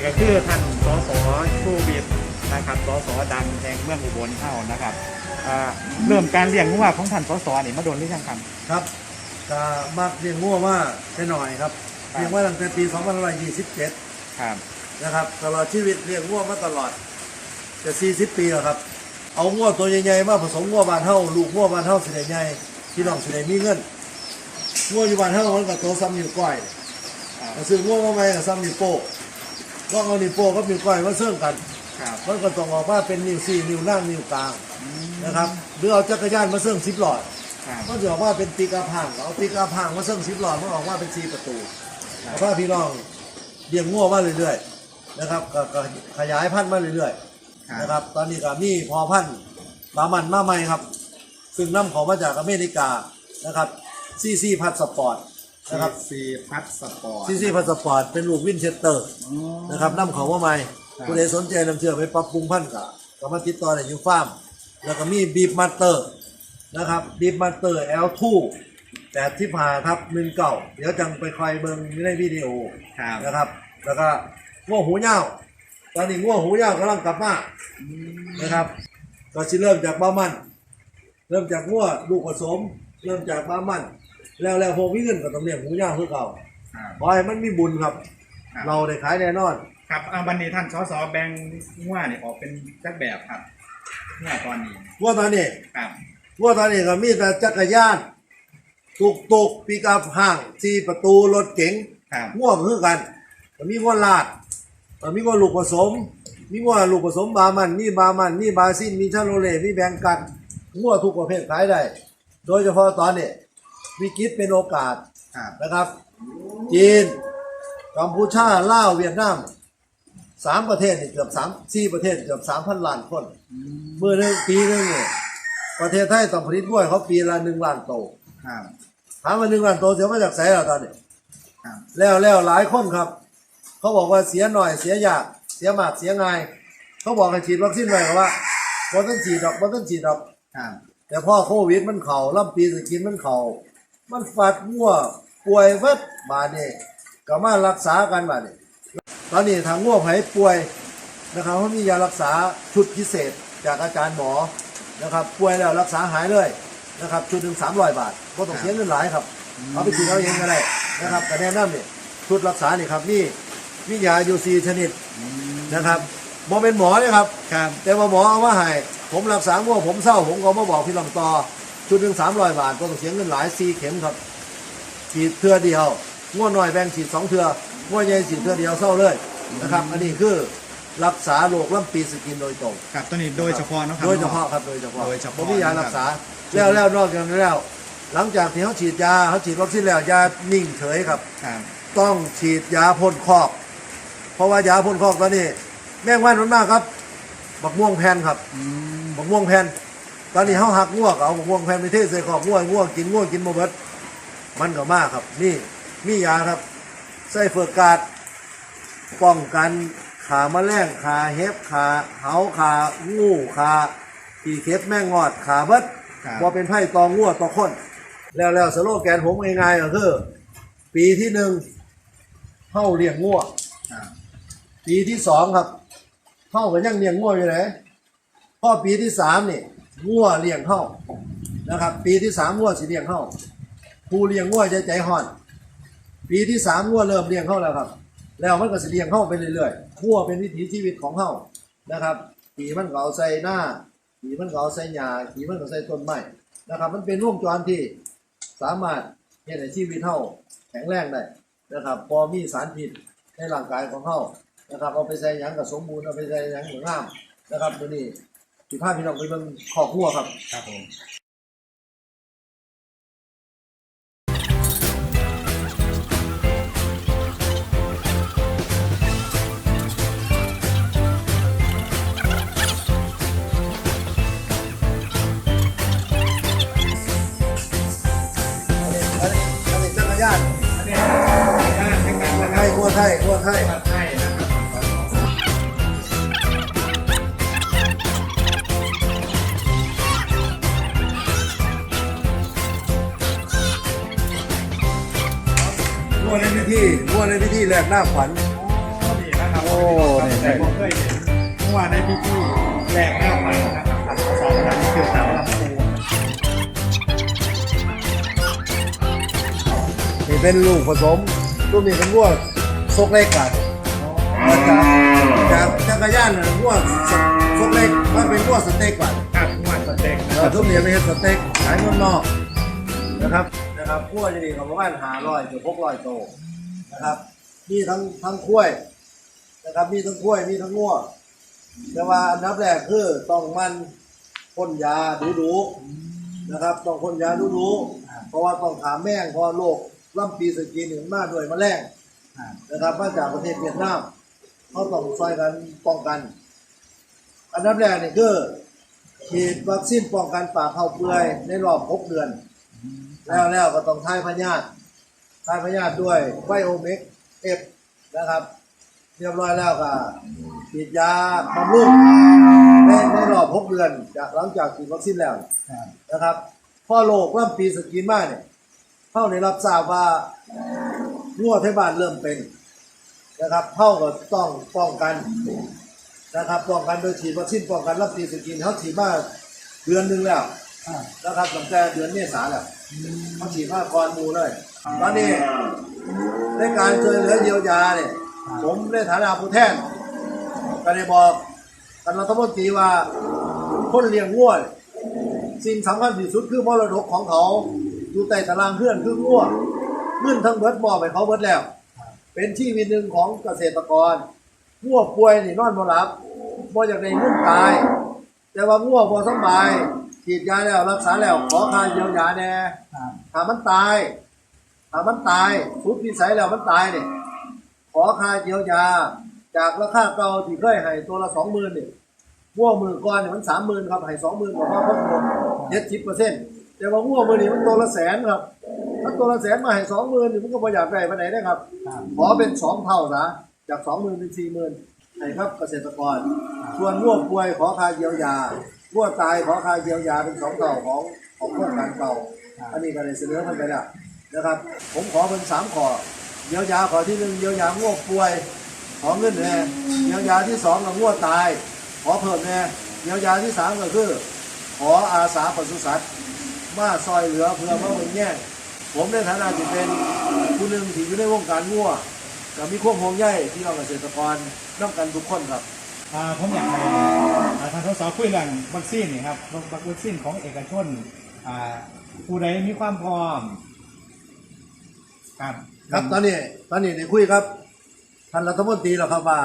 นี่ก็คือท่านสสชูวิทย์นะครับสสดังแห่งเมืองอุบลเฮานะครับอ่าเริ่มการเลี้ยงงัวของท่านสสนี่มาโดนหรือยังครับ ครับก็มักเลี้ยงงัวมาได้หน่อยครับครับเลี้ยงมาตั้งแต่ปี2527 ครับนะครับตลอดชีวิตเลี้ยงงัวมาตลอด จะ 40 ปีแล้วครับ เอางัวตัวใหญ่ๆมาผสมงัวบานเฮาลูกงัวบานเฮาสิได้ใหญ่พี่น้องสิได้มีเงินงัวอยู่บานเฮามันก็โตซ้ำนิ้วก้อยครับก็ซื้องัวมาใหม่ก็ซ้ำนิ้วโป้ งลองเอานิ้วโป้งกับนิ้วก้อยมาเสื่อมกันครับมันก็ต้องออกมาเป็นนิ้วสี่นิ้วล่างนิ้วกลางนะครับหรือเอาจักรยานมาเสื่อมสิบหลอดครับมันจะออกมาเป็นปีกาพังเอาปีกาพังมาเสื่อมสิบหลอดมันออกมาเป็นสี่ประตูแล้วก็พี่น้องเลี้ยงงัวมาเรื่อยๆนะครับก็ก็ขยายพันธุ์มาเรื่อยๆนะครับ ตอนนี้ก็มีพอพันธุ์บามันมาใหม่ครับ ซึ่งนำของมาจากอเมริกานะครับซีซีพัดสปอร์ต นะครับซีพัดสปอร์ต ซีซีพัดสปอร์ตเป็นลูกวินเชสเตอร์นะครับนำของมาใหม่ครับ ผู้ใดสนใจนำเชื่อไปปรับปรุงพันธุ์ก็ก็มาติดต่อได้อยู่ฟาร์มแล้วก็มีบีบมาสเตอร์นะครับบีบมาสเตอร์ L2 แต่ที่ผ่าครับหนึ่งเก่าเดี๋ยวจังไปคอยเบิ่งอยู่ในวิดีโอ ครับนะครับ แล้วก็ง่วหูเหย้าตอนนี้ง่วหูเหย้ากำลังกลับมานะครับ ก็สิเริ่มจากบ้ามัน เริ่มจากง่วลูกผสม เริ่มจากบ้ามัน แล้วแล้วโฮมิเงินก็ต้องเลี้ยงหูเหย้าคือเก่าครับ ขอให้มันมีบุญครับ ครับ เราได้ขายแน่นอน ครับอ่าวันนี้ท่านสสแบ่งงัวนี่ออกเป็นจักแบบครับงัวตอนนี้ว่าตอนนี้ครับ ว่าตอนนี้ก็มีแต่จักรยาน ตุกตุกปีกับห้างสี่ประตูรถเก๋งครับ ง่วงคือกันก็มีง่วงลาดก็มีง่วงลูกผสม มีง่วงลูกผสมบามันมีบามันมีบาซินมีชาโลเล่มีแบงกัดง่วงทุกประเภทขายได้ โดยเฉพาะตอนนี้ วิกฤตเป็นโอกาสครับนะครับ จีนกัมพูชาลาวเวียดนามสามประเทศนี่เกือบสามสี่ประเทศเกือบสามพันล้านคน เมื่อหนึ่งปีหนึงเนี่ยประเทศไทยต้องผลิตกล้วยเขาปีละหนึ่งล้านโตครับถามว่าหนึ่งล้านโตเสียมาจากไสแล้วตอนนี้ครับแล้วแล้วหลายคนครับ เขาบอกว่าเสียหน่อยเสียยากเสียมากเสียง่าย เขาบอกให้ฉีดวัคซีนไว้ว่าบ่ต้องฉีดดอกบ่ต้องฉีดดอกครับแต่พอโควิดมันเข่าล่ำปีสกินมันเข่า มันฟัดมั่วป่วยเวิดบาดนี่ก็มารักษากันบาดนี่ตอนนี้ทางง่วไผป่วยนะครับเขามียารักษาชุดพิเศษจากอาจารย์หมอนะครับป่วยแล้วรักษาหายเลยนะครับชุดหนึ่งสามร้อยบาทก็ต้องเสียเงินหลายครับเอาไปกินเอาเองก็ได้นะครับก็แนะนำนี่ชุดรักษานี่ครับนี่มียาอยู่สี่ชนิดนะครับบอเป็นหมอเลยครับครับ แต่ว่าหมอเอามาให้ผมรักษาง่วงผมเศร้าผมก็เอามาบอกพี่ลำต่อ ชุดหนึ่งสามร้อยบาทก็ต้องเสียเงินหลายสี่เข็มครับฉีดเทือเดียวง่วงหน่อยแบ่งฉีดสองเทือง่วงใหญ่ฉีดเทือเดียวเศร้าเลยนะครับ อันนี้คือรักษาโรคลำปีสกินโดยตรง ครับตัวนี้โดยเฉพาะเนาะครับ โดยเฉพาะครับโดยเฉพาะโดยเฉพาะผมมียารักษาแล้วแล้วนอกจากนั้นแล้ว หลังจากที่เขาฉีดยาเขาฉีดวัคซีนแล้วยานิ่งเฉยครับครับต้องฉีดยาพ่นคอก เพราะว่ายาพ่นคอกตอนนี้ แมงวันมันมากครับบักม่วงแผ่นครับอืมบักม่วงแผ่น ตอนนี้เขาหักง่วงเอาบักม่วงแผ่นไปเทใส่ขอบง่วงง่วงกินง่วงกินโมเบิดมันก็มากครับ นี่มียาครับ ใส่เฟือกกาดป้องกันขาแมลงขาเห็บขาเหาขางูขาปีเข็บแมงงอดขาเบิดครับพอเป็นไพ่ตองง่วตอค้นแล้วแล้วสโลแกนผมง่ายๆก็คือปีที่หนึ่งเข้าเลี้ยงง่วครับปีที่สองครับเข้ากันยังเลี้ยงง่วอยู่ไหนพ่อปีที่สามนี่ ง่วเลี้ยงเข้านะครับ ปีที่สามง่วสิเลี้ยงเข้าผู้เลี้ยงง่วใจใจห่อน ปีที่สามง่วเริ่มเลี้ยงเข้าแล้วครับ แล้วมันก็สิเลี้ยงเข้าไปเรื่อยๆง่วเป็นวิถีชีวิตของเข้านะครับปีมันก็เอาใส่หน้าปีมันก็เอาใส่หญ้าปีมันก็ใส่ต้นไม้นะครับ มันเป็นวงจรที่สามารถเฮ็ดให้ชีวิตเข้าแข็งแรงได้นะครับ พอมีสารพิษในร่างกายของเข้านะครับเอาไปใส่หยังกับสมบูรณ์เอาไปใส่หยังหรืองามนะครับตัวนี้ สิพาพี่น้องไปเบิ่งขอกหัวครับ ครับผมอันนี้อันนี้จักรยานอันนี้ด้านให้กันนะคไทรับยหัวไทยหัวไทย หัวในพิธีหัวในพิธีแลกหน้าขวัญโอ้ดีนะครับโอ้ครับแต่ผมเคยเห็นเมื่อวานในพิธีแรกแรกใหม่นะครับทันสสดังนี่คือสาวลำพูนนี่เป็นลูกผสมลูกนี้เป็นวัวซกเล็กกันจากจากจักรยานน่ะวัวซกเล็กมันเป็นวัวสเต็กก่อนครับเมื่อวานสเต็ก เออทุกเรียนเป็นสเต็กขายเมืองนอกนะครับ นะครับขั้วจะดีกับประมาณหาร้อยถึงหกร้อยโตนะครับ มีทั้งทั้งขั้วนะครับ มีทั้งขั้วมีทั้งงัวแต่ว่าอันดับแรกคือต้องมันพ่นยาดูดูนะครับ ต้องพ่นยาดูดูเพราะว่าต้องถามแม่งพราะโรคล่ำปีสกีหนึ่งมาด้วยมลงอ่านะครับมาจากประเทศเวียดนามเขาต้องช่วยกันป้องกัน อันดับแรกนี่คือฉีดวัคซีนป้องกันปากเข้าเปื่อยในรอบ 6 เดือน แล้วแล้วก็ต้องทายพยาธิทายพยาธิด้วยไบโอเมกเอฟนะครับ เรียบร้อยแล้วก็ฉีดยาบำรุงในในรอบ6เดือนจากหลังจากฉีดวัคซีนแล้วนะครับพ่อโลกล่ำปีสกินมาเนี่ยเข้าในรับทราบว่ารั่วเทบานเริ่มเป็นนะครับเข้าก็ต้องป้องกันนะครับป้องกันโดยฉีดวัคซีนป้องกันรับปีสกินเขาฉีดมาเดือนหนึ่งแล้ว นะครับตั้งแต่เดือนเมษาแล้วเขาฉีดมาก่อนหมูเลยตอนนี้ในการช่วยเหลือเยียวยาเนี่ยผมในฐานะผู้แทนก็ได้บอกกันรัฐมนตรีว่าคนเลี้ยงวัวเนี่ยสิ่งสำคัญที่สุดคือมรดกของเขาอยู่ใต้ตารางเพื่อนคือวัวเงื่อนทั้งเบิดมอบไปเขาเบิดแล้ว เป็นที่วิตหนึ่งของเกษตรกรวัวป่วยนี่นอนบ่หลับบ่อยากได้เงินตาย แต่ว่างัวบ่สำบาย ฉีดยาแล้วรักษาแล้วขอค่าเยียวยาแน่ครับถ้ามันตายถ้ามันตายสุดวิสัยแล้วมันตายเนี่ยขอค่าเยียวยา จากราคาเก่าที่เคยให้ตัวละสองหมื่นเนี่ยงัวมือก่อนเนี่ยมันสามหมื่นครับให้สองหมื่นบอกว่าครบรวมเจ็ดสิบเปอร์เซ็นต์แต่ว่างัวมือนี่มันตัวละแสนครับถ้าตัวละแสนมาให้สองหมื่นนี่มันก็ประหยัดได้ไปไหนได้ครับครับ ขอเป็นสองเท่านะจากสองหมื่นเป็นสี่หมื่นให้ครับเกษตรกร ส่วนง่วป่วยขอค่าเยียวยา ง่วตายขอค่าเยียวยาเป็นสองเท่าของของโครงการเก่า อันนี้ก็ได้เสนอเข้าไปแล้วนะครับ ผมขอเป็นสามข้อเยียวยาขอที่หนึ่งเยียวยาง่วป่วย ขอเงินแน่เยียวยาที่สองก็ง่วตาย ขอเพิ่มแน่เยียวยาที่สามก็คือ ขออาสาปศุสัตว์มาซอยเหลือเพื่อมาเบิ่งแย่งผมในฐานะที่เป็นผู้หนึ่งที่อยู่ในวงการง่วก็มีความห่วงใยที่เราเกษตรกรน้ำกันทุกคนครับอ่าผมอยากให้อ่า ทางสสคุยเรื่องวัคซีนนี่ครับวัคซีนของเอกชนอ่าผู้ใดมีความพร้อม ครับครับตอนนี้ตอนนี้ได้คุยครับท่านรัฐมนตรีแล้วครับว่า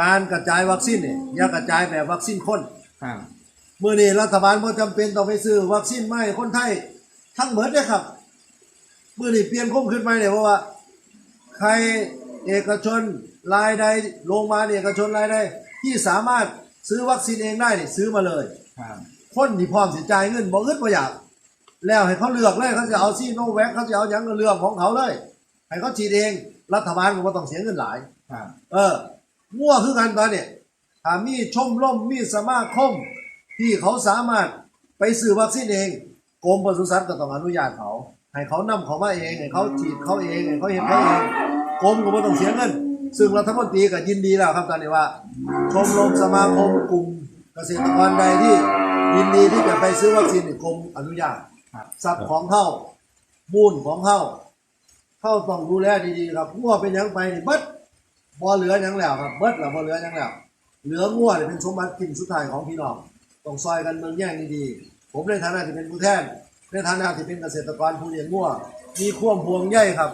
การกระจายวัคซีนเนี่ยอย่ากระจายแบบวัคซีนคนครับเมื่อนี้รัฐบาลบ่จำเป็นต้องไปซื้อวัคซีนมาให้คนไทย ทั้งหมดเลยครับเมื่อนี้เปลี่ยนข้มขึ้นไปเนี่ยเพราะว่า ใครเอกชนรายใดโรงพยาบาลเอกชนรายใดที่สามารถ ซื้อวัคซีนเองได้เนี่ยซื้อมาเลยครับคนที่พร้อมสิจ่ายเงินบ่อึดบ่อยากแล้วให้เขาเลือกเลยเขาจะเอาซีโนแวคเขาจะเอาหยังก็เรื่องของเขาเลยให้เขาฉีดเองรัฐบาลก็บ่ต้องเสียเงินหลายครับเออมั่วคือกันตอนเนี่ยถ้ามีชมรมมีสมาคมที่เขาสามารถไปซื้อวัคซีนเองกรมปศุสัตว์ก็ต้องอนุญาตเขาให้เขานำเขามาเองให้เขาฉีดเขาเองให้เขาเห็นเขาเองกรมก็ไม่ต้องเสียเงิน ซึ่งรัฐมนตรีก็ยินดีแล้วครับตอนนี้ว่า ชมรมสมาคมกลุ่มเกษตรกรใดที่ยินดีที่จะไปซื้อวัคซีนเนี่ยกรมอนุญาตครับสัตว์ของเข้ามูลของเข้าเข้าต้องดูแลดีๆครับงัวเป็นหยังไปนี่เบิดบ่เหลือหยังแล้วครับเบิดแล้วบ่เหลือหยังแล้วเหลืองัวเนี่ยเป็นสมบัติกินสุดท้ายของพี่น้องต้องซอยกันเมืองแย่งดีๆผมในฐานะที่เป็นผู้แทนในฐานะที่เป็นเกษตรกรผู้เลี้ยงงัวมีความห่วงใยครับ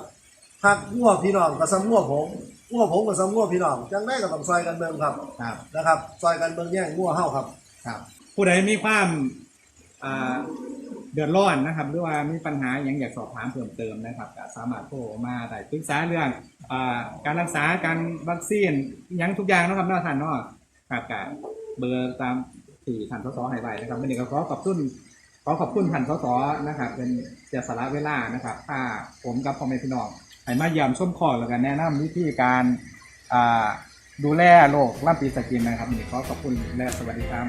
หักงัวพี่น้องกับซ้ำงัวผม งัวผมกับซ้ำงัวพี่น้องจังได้ก็ต้องซอยกันเมืองครับครับนะครับซอยกันเมืองแย่งงัวเฮาครับ ครับ ผู้ใดมีความอ่าเดือดร้อนนะครับ หรือว่ามีปัญหาอย่างอยากสอบถามเพิ่มเติมนะครับก็สามารถโทรมาได้ปรึกษาเรื่องอ่าการรักษาการวัคซีนหยังทุกอย่างเนาะครับเนอกท่านเนาะครับกับเบอร์ตามที่ท่านสสให้ไว้นะครับวันนี้ก็ขอขอบคุณขอขอบคุณท่านสสนะครับเป็นเสียสละเวลานะครับถ้าผมกับพ่อแม่พี่น้อง ให้มาเยี่ยมชมคอแล้วกันแนะนำวิธีการอ่าดูแลโรคล่ำปีสกินนะครับนี่ขอขอบคุณและสวัสดีครับ